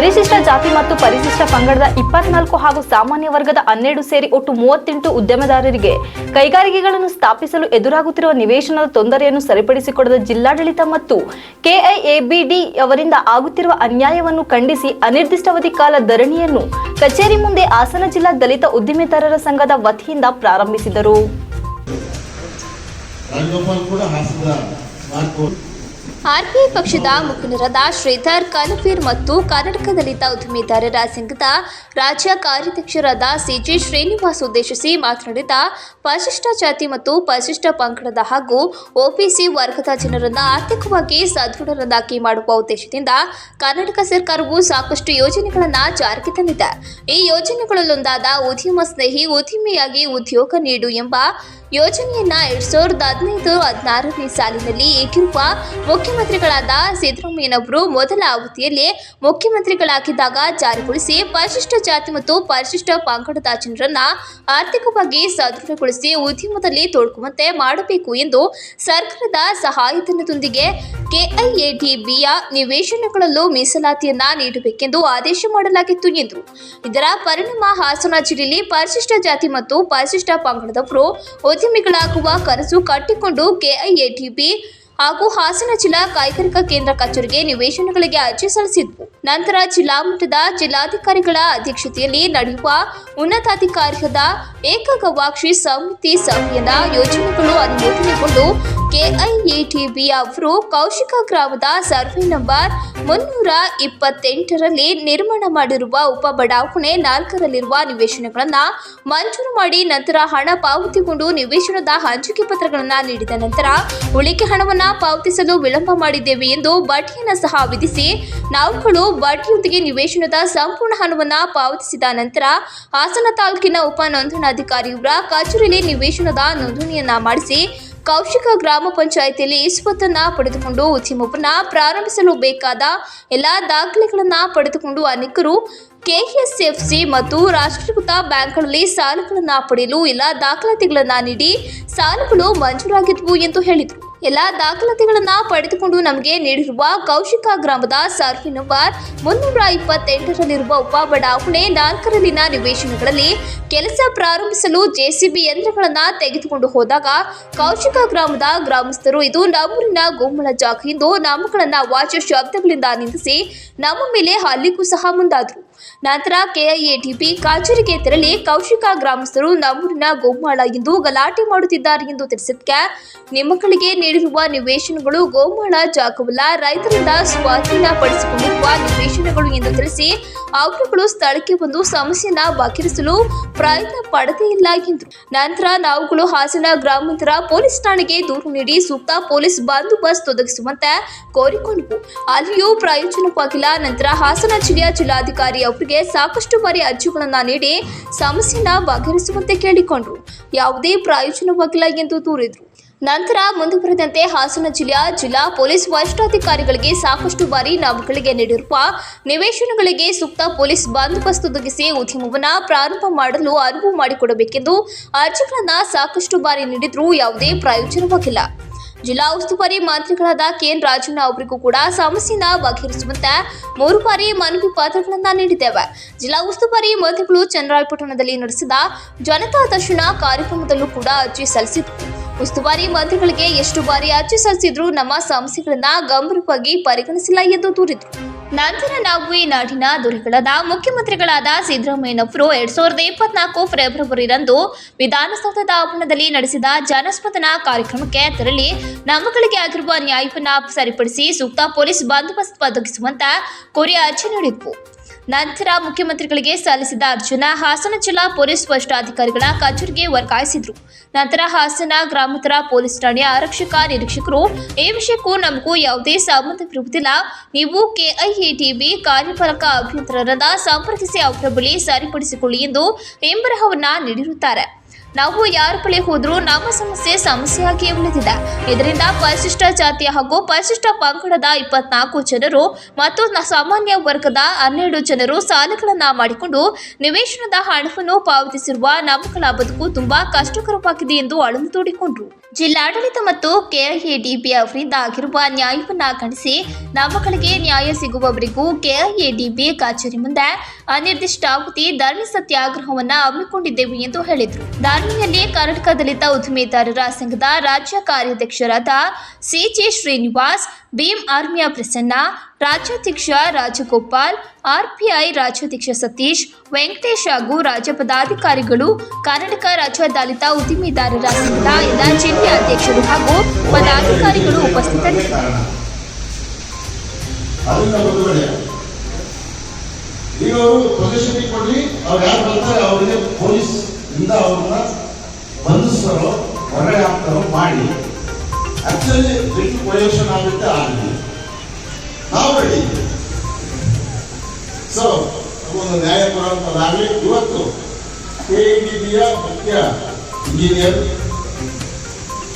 ಪರಿಶಿಷ್ಟ ಜಾತಿ ಮತ್ತು ಪರಿಶಿಷ್ಟ ಪಂಗಡದ ಇಪ್ಪತ್ನಾಲ್ಕು ಹಾಗೂ ಸಾಮಾನ್ಯ ವರ್ಗದ ಹನ್ನೆರಡು ಸೇರಿ ಒಟ್ಟು ಮೂವತ್ತೆಂಟು ಉದ್ಯಮದಾರರಿಗೆ ಕೈಗಾರಿಕೆಗಳನ್ನು ಸ್ಥಾಪಿಸಲು ಎದುರಾಗುತ್ತಿರುವ ನಿವೇಶನದ ತೊಂದರೆಯನ್ನು ಸರಿಪಡಿಸಿಕೊಡದ ಜಿಲ್ಲಾಡಳಿತ ಮತ್ತು ಕೆಐಎಬಿಡಿ ಅವರಿಂದ ಆಗುತ್ತಿರುವ ಅನ್ಯಾಯವನ್ನು ಖಂಡಿಸಿ ಅನಿರ್ದಿಷ್ಟಾವಧಿ ಕಾಲ ಧರಣಿಯನ್ನು ಕಚೇರಿ ಮುಂದೆ ಹಾಸನ ಜಿಲ್ಲಾ ದಲಿತ ಉದ್ದಿಮೆದಾರರ ಸಂಘದ ವತಿಯಿಂದ ಪ್ರಾರಂಭಿಸಿದರು. ಆರ್ಪಿಐ ಪಕ್ಷದ ಮುಖಂಡರಾದ ಶ್ರೀಧರ್ ಕಲಫೀರ್ ಮತ್ತು ಕರ್ನಾಟಕ ದಲಿತ ಉದ್ಯಮಿದಾರರ ಸಂಘದ ರಾಜ್ಯ ಕಾರ್ಯಾಧ್ಯಕ್ಷರಾದ ಸಿಜಿ ಶ್ರೀನಿವಾಸ್ ಉದ್ದೇಶಿಸಿ ಮಾತನಾಡಿದ ಪರಿಶಿಷ್ಟ ಜಾತಿ ಮತ್ತು ಪರಿಶಿಷ್ಟ ಪಂಗಡದ ಹಾಗೂ ಒಬಿಸಿ ವರ್ಗದ ಜನರನ್ನು ಆರ್ಥಿಕವಾಗಿ ಸದೃಢರನ್ನಾಗಿ ಮಾಡುವ ಉದ್ದೇಶದಿಂದ ಕರ್ನಾಟಕ ಸರ್ಕಾರವು ಸಾಕಷ್ಟು ಯೋಜನೆಗಳನ್ನು ಜಾರಿಗೆ ತಂದಿದೆ. ಈ ಯೋಜನೆಗಳಲ್ಲೊಂದಾದ ಉದ್ಯಮ ಸ್ನೇಹಿ, ಉದ್ಯಮಿಯಾಗಿ ಉದ್ಯೋಗ ನೀಡು ಎಂಬ ಯೋಜನೆಯನ್ನ ಎರಡ್ ಸಾವಿರದ ಹದಿನೈದು ಹದಿನಾರನೇ ಸಾಲಿನಲ್ಲಿ ಈಗಿರುವ ಮುಖ್ಯಮಂತ್ರಿಗಳಾದ ಸಿದ್ದರಾಮಯ್ಯನವರು ಮೊದಲ ಅವಧಿಯಲ್ಲಿ ಮುಖ್ಯಮಂತ್ರಿಗಳಾಗಿದ್ದಾಗ ಜಾರಿಗೊಳಿಸಿ ಪರಿಶಿಷ್ಟ ಜಾತಿ ಮತ್ತು ಪರಿಶಿಷ್ಟ ಪಂಗಡದ ಜನರನ್ನ ಆರ್ಥಿಕವಾಗಿ ಸದೃಢಗೊಳಿಸಿ ಉದ್ಯಮದಲ್ಲಿ ತೊಡಗುವಂತೆ ಮಾಡಬೇಕು ಎಂದು ಸರ್ಕಾರದ ಸಹಾಯಧನದೊಂದಿಗೆ ಕೆಐಎಡಿಬಿಯ ನಿವೇಶನಗಳಲ್ಲೂ ಮೀಸಲಾತಿಯನ್ನ ನೀಡಬೇಕೆಂದು ಆದೇಶ ಮಾಡಲಾಗಿತ್ತು ಎಂದರು. ಇದರ ಪರಿಣಾಮ ಹಾಸನ ಜಿಲ್ಲೆಯಲ್ಲಿ ಪರಿಶಿಷ್ಟ ಜಾತಿ ಮತ್ತು ಪರಿಶಿಷ್ಟ ಪಂಗಡದವರು ಉದ್ಯಮಿಗಳಾಗುವ ಕನಸು ಕಟ್ಟಿಕೊಂಡು ಕೆಐಎಟಿಪಿ ಹಾಗೂ ಹಾಸನ ಜಿಲ್ಲಾ ಕೈಗಾರಿಕಾ ಕೇಂದ್ರ ಕಚೇರಿಗೆ ನಿವೇಶನಗಳಿಗೆ ಅರ್ಜಿ ಸಲ್ಲಿಸಿದ್ವು. ನಂತರ ಜಿಲ್ಲಾ ಮಟ್ಟದ ಜಿಲ್ಲಾಧಿಕಾರಿಗಳ ಅಧ್ಯಕ್ಷತೆಯಲ್ಲಿ ನಡೆಯುವ ಉನ್ನತಾಧಿಕಾರಿಗಳ ಏಕಗವಾಕ್ಷಿ ಸಮಿತಿ ಸಭೆಯ ಯೋಜನೆಗಳು ಅನುಮೋದನೆಗೊಂಡು ಕೆಐಎಟಿಬಿ ಅವರು ಕೌಶಿಕ ಗ್ರಾಮದ ಸರ್ವೆ ನಂಬರ್ ಮುನ್ನೂರ ಇಪ್ಪತ್ತೆಂಟರಲ್ಲಿ ನಿರ್ಮಾಣ ಮಾಡಿರುವ ಉಪ ಬಡಾವಣೆ ನಾಲ್ಕರಲ್ಲಿರುವ ನಿವೇಶನಗಳನ್ನು ಮಂಜೂರು ಮಾಡಿ ನಂತರ ಹಣ ಪಾವತಿಗೊಂಡು ನಿವೇಶನದ ಹಂಚಿಕೆ ಪತ್ರಗಳನ್ನು ನೀಡಿದ ನಂತರ ಉಳಿಕೆ ಹಣವನ್ನು ಪಾವತಿಸಲು ವಿಳಂಬ ಮಾಡಿದ್ದೇವೆ ಎಂದು ಬಡ್ಡಿಯನ್ನು ಸಹ ವಿಧಿಸಿ ನಾವುಗಳು ಬಡ್ಡಿಯೊಂದಿಗೆ ನಿವೇಶನದ ಸಂಪೂರ್ಣ ಹಣವನ್ನು ಪಾವತಿಸಿದ ನಂತರ ಹಾಸನ ತಾಲೂಕಿನ ಉಪ ನೋಂದಣಾಧಿಕಾರಿಯವರ ಕಚೇರಿಯಲ್ಲಿ ನಿವೇಶನದ ನೋಂದಣಿಯನ್ನ ಮಾಡಿಸಿ ಕೌಶಿಕ ಗ್ರಾಮ ಪಂಚಾಯಿತಿಯಲ್ಲಿ ಇಸ್ಪತ್ತನ್ನ ಪಡೆದುಕೊಂಡು ಉದ್ಯಮವನ್ನ ಪ್ರಾರಂಭಿಸಲು ಬೇಕಾದ ಎಲ್ಲಾ ದಾಖಲೆಗಳನ್ನ ಪಡೆದುಕೊಂಡು ಅನೇಕರು ಕೆಎಸ್ಎಫ್ಸಿ ಮತ್ತು ರಾಷ್ಟ್ರೀಕೃತ ಬ್ಯಾಂಕ್ಗಳಲ್ಲಿ ಸಾಲಗಳನ್ನು ಪಡೆಯಲು ಎಲ್ಲ ದಾಖಲಾತಿಗಳನ್ನ ನೀಡಿ ಸಾಲಗಳು ಮಂಜೂರಾಗಿದ್ವು ಎಂದು ಹೇಳಿದರು. ಎಲ್ಲ ದಾಖಲಾತಿಗಳನ್ನ ಪಡೆದುಕೊಂಡು ನಮಗೆ ನೀಡಿರುವ ಕೌಶಿಕ ಗ್ರಾಮದ ಸರ್ವೆ ನಂಬರ್ ಮುನ್ನೂರ ಇಪ್ಪತ್ತೆಂಟರಲ್ಲಿರುವ ಉಪ ಬಡಾವಣೆ ನಾಲ್ಕರಲ್ಲಿನ ನಿವೇಶನಗಳಲ್ಲಿ ಕೆಲಸ ಪ್ರಾರಂಭಿಸಲು ಜೆಸಿಬಿ ಯಂತ್ರಗಳನ್ನ ತೆಗೆದುಕೊಂಡು ಹೋದಾಗ ಕೌಶಿಕ ಗ್ರಾಮದ ಗ್ರಾಮಸ್ಥರು ಇದು ನಮ್ಮೂರಿನ ಗೋಮಳ ಜಾಗ ಎಂದು ನಾಮಗಳನ್ನ ವಾಚ್ಯ ಶಬ್ದಗಳಿಂದ ನಿಂದಿಸಿ ನಮ್ಮ ಮೇಲೆ ಹಲ್ಲಿಗೂ ಸಹ ಮುಂದಾದರು. ನಂತರ ಕೆಐಎಟಿಪಿ ಕಚೇರಿಗೆ ತೆರಳಿ ಕೌಶಿಕ ಗ್ರಾಮಸ್ಥರು ನಮ್ಮೂರಿನ ಗೋಮಾಳ ಎಂದು ಗಲಾಟೆ ಮಾಡುತ್ತಿದ್ದಾರೆ ಎಂದು ತಿಳಿಸಿದ್ಕೆ. ನಿಮ್ಮಗಳಿಗೆ ನೀಡಿರುವ ನಿವೇಶನಗಳು ಗೋಮಾಳ ಜಾಗವಲ್ಲ, ರೈತರಿಂದ ಸ್ವಾಧೀನ ಪಡಿಸಿಕೊಂಡಿರುವ ನಿವೇಶನಗಳು ಎಂದು ತಿಳಿಸಿ ಅವರುಗಳು ಸ್ಥಳಕ್ಕೆ ಬಂದು ಸಮಸ್ಯೆಯನ್ನ ಬಗೆಹರಿಸಲು ಪ್ರಯತ್ನ ಪಡದೇ ಇಲ್ಲ ಎಂದರು ನಂತರ ನಾವುಗಳು ಹಾಸನ ಗ್ರಾಮಾಂತರ ಪೊಲೀಸ್ ಠಾಣೆಗೆ ದೂರು ನೀಡಿ ಸೂಕ್ತ ಪೊಲೀಸ್ ಬಂದೋಬಸ್ತ್ ಒದಗಿಸುವಂತೆ ಕೋರಿಕೊಂಡವು. ಅಲ್ಲಿಯೂ ಪ್ರಯೋಜನವಾಗಿಲ್ಲ. ನಂತರ ಹಾಸನ ಜಿಲ್ಲೆಯ ಜಿಲ್ಲಾಧಿಕಾರಿ ಅವರಿಗೆ ಸಾಕಷ್ಟು ಬಾರಿ ಅರ್ಜಿಗಳನ್ನ ನೀಡಿ ಸಮಸ್ಯೆನ ಬಗೆಹರಿಸುವಂತೆ ಕೇಳಿಕೊಂಡರು. ಯಾವುದೇ ಪ್ರಯೋಜನವಾಗಿಲ್ಲ ಎಂದು ದೂರಿದ್ರು. ನಂತರ ಮುಂದುವರೆದಂತೆ ಹಾಸನ ಜಿಲ್ಲೆಯ ಜಿಲ್ಲಾ ಪೊಲೀಸ್ ವರಿಷ್ಠಾಧಿಕಾರಿಗಳಿಗೆ ಸಾಕಷ್ಟು ಬಾರಿ ನಾವುಗಳಿಗೆ ನೀಡಿರುವ ನಿವೇಶನಗಳಿಗೆ ಸೂಕ್ತ ಪೊಲೀಸ್ ಬಂದೋಬಸ್ತ್ ಒದಗಿಸಿ ಉದ್ಯಮವನ್ನು ಪ್ರಾರಂಭ ಮಾಡಲು ಅನುವು ಮಾಡಿಕೊಡಬೇಕೆಂದು ಅರ್ಜಿಗಳನ್ನು ಸಾಕಷ್ಟು ಬಾರಿ ನೀಡಿದರೂ ಯಾವುದೇ ಪ್ರಯೋಜನವಾಗಿಲ್ಲ. ಜಿಲ್ಲಾ ಉಸ್ತುವಾರಿ ಮಂತ್ರಿಗಳಾದ ಕೆಎನ್ ರಾಜಣ್ಣ ಅವರಿಗೂ ಕೂಡ ಸಮಸ್ಯೆಯನ್ನು ಬಗೆಹರಿಸುವಂತೆ ಮೂರು ಬಾರಿ ಮನವಿ ಪತ್ರಗಳನ್ನು ನೀಡಿದ್ದೇವೆ. ಜಿಲ್ಲಾ ಉಸ್ತುವಾರಿ ಮಂತ್ರಿಗಳು ಚನ್ನರಾಯಪಟ್ಟಣದಲ್ಲಿ ನಡೆಸಿದ ಜನತಾ ದರ್ಶನ ಕಾರ್ಯಕ್ರಮದಲ್ಲೂ ಕೂಡ ಅರ್ಜಿ ಸಲ್ಲಿಸಿದ್ರು ಉಸ್ತುವಾರಿ ಮಂತ್ರಿಗಳಿಗೆ ಎಷ್ಟು ಬಾರಿ ಅರ್ಜಿ ಸಲ್ಲಿಸಿದ್ರು ನಮ್ಮ ಸಮಸ್ಯೆಗಳನ್ನ ಗಂಭೀರವಾಗಿ ಪರಿಗಣಿಸಿಲ್ಲ ಎಂದು ದೂರಿದ್ರು. ನಂತರ ನಾವು ಈ ನಾಡಿನ ದೊರೆಗಳಾದ ಮುಖ್ಯಮಂತ್ರಿಗಳಾದ ಸಿದ್ದರಾಮಯ್ಯನವರು ಎರಡ್ ಸಾವಿರದ ಇಪ್ಪತ್ನಾಲ್ಕು ಫೆಬ್ರವರಿರಂದು ವಿಧಾನಸೌಧದ ಆವರಣದಲ್ಲಿ ನಡೆಸಿದ ಜನಸ್ಪಂದನ ಕಾರ್ಯಕ್ರಮಕ್ಕೆ ತೆರಳಿ ನಮ್ಮಗಳಿಗೆ ಆಗಿರುವ ನ್ಯಾಯವನ್ನು ಸರಿಪಡಿಸಿ ಸೂಕ್ತ ಪೊಲೀಸ್ ಬಂದೋಬಸ್ತ್ ಒದಗಿಸುವಂತ ಕೋರಿ ಅರ್ಜಿ ನೀಡಿದ್ವು. ನಂತರ ಮುಖ್ಯಮಂತ್ರಿಗಳಿಗೆ ಸಲ್ಲಿಸಿದ ಅರ್ಜುನ ಹಾಸನ ಜಿಲ್ಲಾ ಪೊಲೀಸ್ ವರಿಷ್ಠಾಧಿಕಾರಿಗಳ ಕಚೇರಿಗೆ ವರ್ಗಾಯಿಸಿದ್ರು. ನಂತರ ಹಾಸನ ಗ್ರಾಮಾಂತರ ಪೊಲೀಸ್ ಠಾಣೆಯ ಆರಕ್ಷಕ ನಿರೀಕ್ಷಕರು, ಈ ವಿಷಯಕ್ಕೂ ನಮಗೂ ಯಾವುದೇ ಸಂಬಂಧವಿರುವುದಿಲ್ಲ ನೀವು ಕೆಐಎಟಿಬಿ ಕಾರ್ಯಪಾಲಕ ಅಭಿಯಂತರರನ್ನ ಸಂಪರ್ಕಿಸಿ ಅವರ ಬಳಿ ಸರಿಪಡಿಸಿಕೊಳ್ಳಿ ಎಂದು ಎಂಬರಹವನ್ನ ನೀಡಿರುತ್ತಾರೆ. ನಾವು ಯಾರ ಬಳಿ ಹೋದ್ರೂ ನಮ್ಮ ಸಮಸ್ಯೆ ಸಮಸ್ಯೆಯಾಗಿ ಉಳಿದಿದೆ. ಇದರಿಂದ ಪರಿಶಿಷ್ಟ ಜಾತಿಯ ಹಾಗೂ ಪರಿಶಿಷ್ಟ ಪಂಗಡದ ಇಪ್ಪತ್ನಾಲ್ಕು ಜನರು ಮತ್ತು ಸಾಮಾನ್ಯ ವರ್ಗದ ಹನ್ನೆರಡು ಜನರು ಸಾಲಗಳನ್ನ ಮಾಡಿಕೊಂಡು ನಿವೇಶನದ ಹಣವನ್ನು ಪಾವತಿಸಿರುವ ನಮ್ಮಗಳ ಬದುಕು ತುಂಬಾ ಕಷ್ಟಕರವಾಗಿದೆ ಎಂದು ಅಳಲು ತೋಡಿಕೊಂಡ್ರು. ಜಿಲ್ಲಾಡಳಿತ ಮತ್ತು ಕೆಐಎಡಿಬಿ ಅವರಿಂದ ಆಗಿರುವ ನ್ಯಾಯವನ್ನ ಖಂಡಿಸಿ ನಮ್ಮಗಳಿಗೆ ನ್ಯಾಯ ಸಿಗುವವರೆಗೂ ಕೆಐಎಡಿಬಿ ಕಚೇರಿ ಮುಂದೆ ಅನಿರ್ದಿಷ್ಟಾವಧಿ ಧರಣಿ ಸತ್ಯಾಗ್ರಹವನ್ನ ಹಮ್ಮಿಕೊಂಡಿದ್ದೇವೆ ಎಂದು ಹೇಳಿದರು. ಧರಣಿಯಲ್ಲಿ ಕರ್ನಾಟಕ ದಲಿತ ಉದ್ದಿಮೆದಾರರ ಸಂಘದ ರಾಜ್ಯ ಕಾರ್ಯಾಧ್ಯಕ್ಷರಾದ ಸಿಜೆ ಶ್ರೀನಿವಾಸ್, ಭೀಮ್ ಆರ್ಮಿಯ ಪ್ರಸನ್ನ, ರಾಜ್ಯಾಧ್ಯಕ್ಷ ರಾಜಗೋಪಾಲ್, ಆರ್ಪಿಐ ರಾಜ್ಯಾಧ್ಯಕ್ಷ ಸತೀಶ್, ವೆಂಕಟೇಶ್ ಹಾಗೂ ರಾಜ್ಯ ಪದಾಧಿಕಾರಿಗಳು, ಕರ್ನಾಟಕ ರಾಜ್ಯ ದಲಿತ ಉದ್ದಿಮೆದಾರರ ಸಂಘದ ಎಲ್ಲ ಜಿಲ್ಲೆಯ ಅಧ್ಯಕ್ಷರು ಹಾಗೂ ಪದಾಧಿಕಾರಿಗಳು ಉಪಸ್ಥಿತರಿದ್ದರು. ಇಂದ ಅವ್ರನ್ನ ಬಂಧಿಸ್ತಾರೋ, ಹೊರಗಡೆ ಹಾಕ್ತಾರೋ ಮಾಡಿ. ಆಕ್ಚುಲಿ ಬಿಟ್ಟು ಪೊಲ್ಯೂಷನ್ ಆಗುತ್ತೆ, ಆಗಲಿ. ನಾವು ರೆಡಿ ಸೊ ಒಂದು ನ್ಯಾಯ ಕೊಡುವಂಥದ್ದಾಗಲಿ ಇವತ್ತು ಕೆ ಯ ಮುಖ್ಯ ಇಂಜಿನಿಯರ್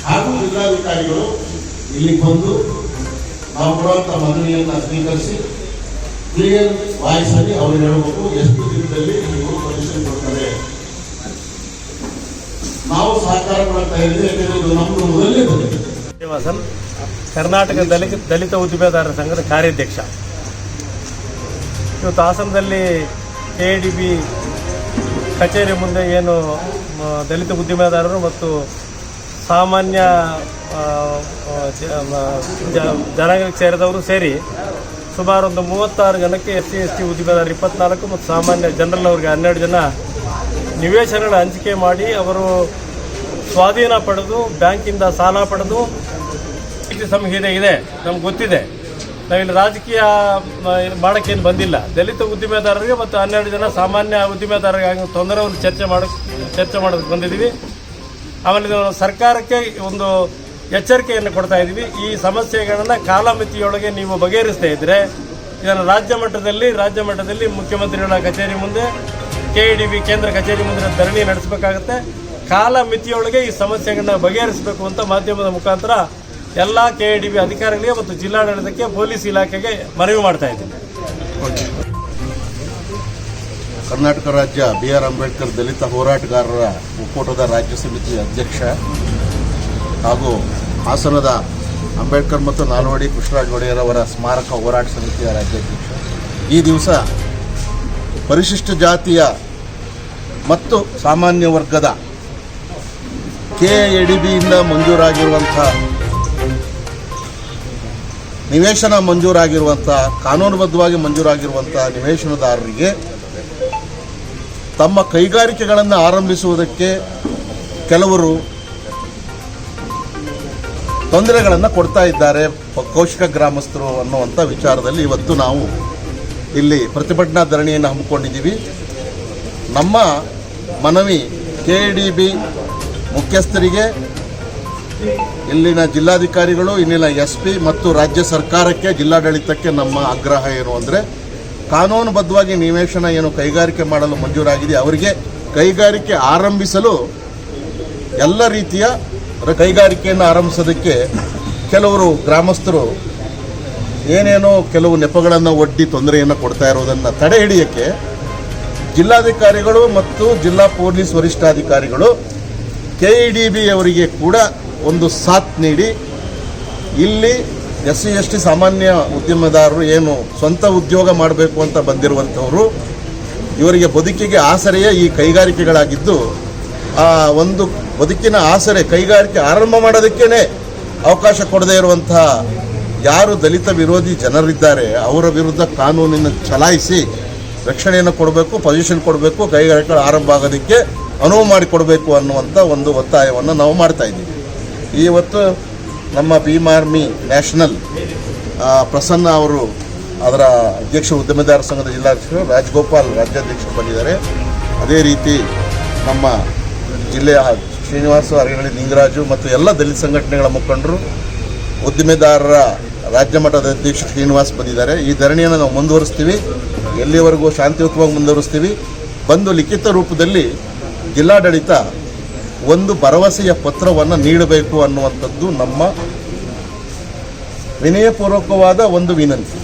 ಹಾಗೂ ಜಿಲ್ಲಾಧಿಕಾರಿಗಳು ಇಲ್ಲಿಗೆ ಬಂದು ನಾವು ಕೊಡುವಂಥ ಮನವಿಯನ್ನು ಸ್ವೀಕರಿಸಿ ಕ್ಲಿಯರ್ ವಾಯ್ಸ್ ಅಲ್ಲಿ ಅವ್ರು ಹೇಳಬೇಕು, ಎಷ್ಟು ದಿನದಲ್ಲಿ ನೀವು ಪೊಲ್ಯೂಷನ್ ಕೊಡ್ತಾರೆ ನಾವು ಸಹಕಾರ ಶ್ರೀನಿವಾಸನ್, ಕರ್ನಾಟಕ ದಲಿತ ದಲಿತ ಉದ್ದಿಮೆದಾರರ ಸಂಘದ ಕಾರ್ಯಾಧ್ಯಕ್ಷ. ಇವತ್ತು ಹಾಸನದಲ್ಲಿ ಕೆ ಡಿ ಬಿ ಕಚೇರಿ ಮುಂದೆ ಏನು ದಲಿತ ಉದ್ದಿಮೆದಾರರು ಮತ್ತು ಸಾಮಾನ್ಯ ಜನಾಂಗಕ್ಕೆ ಸೇರಿದವರು ಸೇರಿ ಸುಮಾರು ಒಂದು ಮೂವತ್ತಾರು ಜನಕ್ಕೆ ಎಸ್ ಸಿ, ಎಸ್ ಟಿ ಉದ್ದಿಮೆದಾರರು ಇಪ್ಪತ್ನಾಲ್ಕು ಮತ್ತು ಸಾಮಾನ್ಯ ಜನರಲ್ ಅವರಿಗೆ ಹನ್ನೆರಡು ಜನ ನಿವೇಶನಗಳ ಹಂಚಿಕೆ ಮಾಡಿ ಅವರು ಸ್ವಾಧೀನ ಪಡೆದು, ಬ್ಯಾಂಕಿಂದ ಸಾಲ ಪಡೆದು ನೀತಿ ಸಂಹಿತೆ ಇದೆ ನಮ್ಗೆ ಗೊತ್ತಿದೆ. ನಾವಿಲ್ಲಿ ರಾಜಕೀಯ ಮಾಡೋಕ್ಕೇನು ಬಂದಿಲ್ಲ. ದಲಿತ ಉದ್ದಿಮೆದಾರರಿಗೆ ಮತ್ತು ಹನ್ನೆರಡು ಜನ ಸಾಮಾನ್ಯ ಉದ್ದಿಮೆದಾರರಿಗೆ ಆಗೋ ತೊಂದರೆಯನ್ನು ಚರ್ಚೆ ಮಾಡ, ಚರ್ಚೆ ಮಾಡೋದಕ್ಕೆ ಬಂದಿದ್ದೀವಿ. ಆಮೇಲೆ ಸರ್ಕಾರಕ್ಕೆ ಒಂದು ಎಚ್ಚರಿಕೆಯನ್ನು ಕೊಡ್ತಾ ಇದ್ದೀವಿ. ಈ ಸಮಸ್ಯೆಗಳನ್ನು ಕಾಲಮಿತಿಯೊಳಗೆ ನೀವು ಬಗೆಹರಿಸ್ತಾ ಇದ್ದರೆ ಇದನ್ನು ರಾಜ್ಯ ಮಟ್ಟದಲ್ಲಿ ರಾಜ್ಯ ಮಟ್ಟದಲ್ಲಿ ಮುಖ್ಯಮಂತ್ರಿಗಳ ಕಚೇರಿ ಮುಂದೆ, ಕೆ ಕೇಂದ್ರ ಕಚೇರಿ ಮುಂದೆ ಧರಣಿ ನಡೆಸಬೇಕಾಗುತ್ತೆ. ಕಾಲ ಮಿತಿಯೊಳಗೆ ಈ ಸಮಸ್ಯೆಗಳನ್ನ ಬಗೆಹರಿಸಬೇಕು ಅಂತ ಮಾಧ್ಯಮದ ಮುಖಾಂತರ ಎಲ್ಲ ಕೆ ಡಿ ಬಿ ಅಧಿಕಾರಿಗಳಿಗೆ ಮತ್ತು ಜಿಲ್ಲಾಡಳಿತಕ್ಕೆ ಪೊಲೀಸ್ ಇಲಾಖೆಗೆ ಮನವಿ ಮಾಡ್ತಾ ಇದ್ದೀನಿ. ಕರ್ನಾಟಕ ರಾಜ್ಯ ಬಿ ಆರ್ ಅಂಬೇಡ್ಕರ್ ದಲಿತ ಹೋರಾಟಗಾರರ ಒಕ್ಕೂಟದ ರಾಜ್ಯ ಸಮಿತಿ ಅಧ್ಯಕ್ಷ ಹಾಗೂ ಹಾಸನದ ಅಂಬೇಡ್ಕರ್ ಮತ್ತು ನಾಲ್ವಡಿ ಕೃಷ್ಣರಾಜ ಒಡೆಯರ್ ಸ್ಮಾರಕ ಹೋರಾಟ ಸಮಿತಿಯ ರಾಜ್ಯಾಧ್ಯಕ್ಷ ಈ ದಿವಸ ಪರಿಶಿಷ್ಟ ಜಾತಿಯ ಮತ್ತು ಸಾಮಾನ್ಯ ವರ್ಗದ ಕೆ ಎ ಡಿ ಬಿಯಿಂದ ಮಂಜೂರಾಗಿರುವಂಥ ನಿವೇಶನ ಮಂಜೂರಾಗಿರುವಂಥ, ಕಾನೂನುಬದ್ಧವಾಗಿ ಮಂಜೂರಾಗಿರುವಂಥ ನಿವೇಶನದಾರರಿಗೆ ತಮ್ಮ ಕೈಗಾರಿಕೆಗಳನ್ನು ಆರಂಭಿಸುವುದಕ್ಕೆ ಕೆಲವರು ತೊಂದರೆಗಳನ್ನು ಕೊಡ್ತಾ ಇದ್ದಾರೆ, ಕೌಶಿಕ ಗ್ರಾಮಸ್ಥರು ಅನ್ನುವಂಥ ವಿಚಾರದಲ್ಲಿ ಇವತ್ತು ನಾವು ಇಲ್ಲಿ ಪ್ರತಿಭಟನಾ ಧರಣಿಯನ್ನು ಹಮ್ಮಿಕೊಂಡಿದ್ದೀವಿ. ನಮ್ಮ ಮನವಿ ಕೆ ಡಿ ಬಿ ಮುಖ್ಯಸ್ಥರಿಗೆ, ಇಲ್ಲಿನ ಜಿಲ್ಲಾಧಿಕಾರಿಗಳು, ಇಲ್ಲಿನ ಎಸ್ ಪಿ ಮತ್ತು ರಾಜ್ಯ ಸರ್ಕಾರಕ್ಕೆ, ಜಿಲ್ಲಾಡಳಿತಕ್ಕೆ ನಮ್ಮ ಆಗ್ರಹ ಏನು ಅಂದರೆ, ಕಾನೂನುಬದ್ಧವಾಗಿ ನಿವೇಶನ ಏನು ಕೈಗಾರಿಕೆ ಮಾಡಲು ಮಂಜೂರಾಗಿದೆ, ಅವರಿಗೆ ಕೈಗಾರಿಕೆ ಆರಂಭಿಸಲು ಎಲ್ಲ ರೀತಿಯ ಕೈಗಾರಿಕೆಯನ್ನು ಆರಂಭಿಸೋದಕ್ಕೆ ಕೆಲವರು ಗ್ರಾಮಸ್ಥರು ಏನೇನೋ ಕೆಲವು ನೆಪಗಳನ್ನು ಒಡ್ಡಿ ತೊಂದರೆಯನ್ನು ಕೊಡ್ತಾ ಇರೋದನ್ನು ತಡೆ ಹಿಡಿಯೋಕ್ಕೆ ಜಿಲ್ಲಾಧಿಕಾರಿಗಳು ಮತ್ತು ಜಿಲ್ಲಾ ಪೊಲೀಸ್ ವರಿಷ್ಠಾಧಿಕಾರಿಗಳು ಕೆ ಇ ಡಿ ಬಿ ಅವರಿಗೆ ಕೂಡ ಒಂದು ಸಾಥ್ ನೀಡಿ. ಇಲ್ಲಿ ಎಸ್ ಸಿ ಎಸ್ ಟಿ ಸಾಮಾನ್ಯ ಉದ್ಯಮದಾರರು ಏನು ಸ್ವಂತ ಉದ್ಯೋಗ ಮಾಡಬೇಕು ಅಂತ ಬಂದಿರುವಂಥವರು, ಇವರಿಗೆ ಬದುಕಿಗೆ ಆಸರೆಯೇ ಈ ಕೈಗಾರಿಕೆಗಳಾಗಿದ್ದು, ಆ ಒಂದು ಬದುಕಿನ ಆಸರೆ ಕೈಗಾರಿಕೆ ಆರಂಭ ಮಾಡೋದಕ್ಕೇ ಅವಕಾಶ ಕೊಡದೇ ಇರುವಂತಹ ಯಾರು ದಲಿತ ವಿರೋಧಿ ಜನರಿದ್ದಾರೆ, ಅವರ ವಿರುದ್ಧ ಕಾನೂನಿನ ಚಲಾಯಿಸಿ ರಕ್ಷಣೆಯನ್ನು ಕೊಡಬೇಕು ಪೊಸಿಷನ್ ಕೊಡಬೇಕು, ಕೈಗಾರಿಕೆಗಳು ಆರಂಭ ಆಗೋದಕ್ಕೆ ಅನುವು ಮಾಡಿಕೊಡಬೇಕು ಅನ್ನುವಂಥ ಒಂದು ಒತ್ತಾಯವನ್ನು ನಾವು ಮಾಡ್ತಾ ಇದ್ದೀವಿ. ಇವತ್ತು ನಮ್ಮ ಭೀಮ್ ಆರ್ಮಿ ನ್ಯಾಷನಲ್ ಪ್ರಸನ್ನ ಅವರು ಅದರ ಅಧ್ಯಕ್ಷ ಉದ್ಯಮದಾರ ಸಂಘದ ಜಿಲ್ಲಾಧ್ಯಕ್ಷರು, ರಾಜಗೋಪಾಲ್ ರಾಜ್ಯಾಧ್ಯಕ್ಷರು ಬಂದಿದ್ದಾರೆ. ಅದೇ ರೀತಿ ನಮ್ಮ ಜಿಲ್ಲೆಯ ಶ್ರೀನಿವಾಸ ಅರಗಳಿ ನಿಂಗರಾಜು ಮತ್ತು ಎಲ್ಲ ದಲಿತ ಸಂಘಟನೆಗಳ ಮುಖಂಡರು ಉದ್ದಿಮೆದಾರರ ರಾಜ್ಯ ಮಟ್ಟದ ಅಧ್ಯಕ್ಷ ಶ್ರೀನಿವಾಸ್ ಬಂದಿದ್ದಾರೆ. ಈ ಧರಣಿಯನ್ನು ನಾವು ಮುಂದುವರಿಸ್ತೀವಿ. ಎಲ್ಲಿವರೆಗೂ ಶಾಂತಿಯುತವಾಗಿ ಮುಂದುವರಿಸ್ತೀವಿ. ಬಂದು ಲಿಖಿತ ರೂಪದಲ್ಲಿ ಜಿಲ್ಲಾಡಳಿತ ಒಂದು ಭರವಸೆಯ ಪತ್ರವನ್ನು ನೀಡಬೇಕು ಅನ್ನುವಂಥದ್ದು ನಮ್ಮ ವಿನಯಪೂರ್ವಕವಾದ ಒಂದು ವಿನಂತಿ.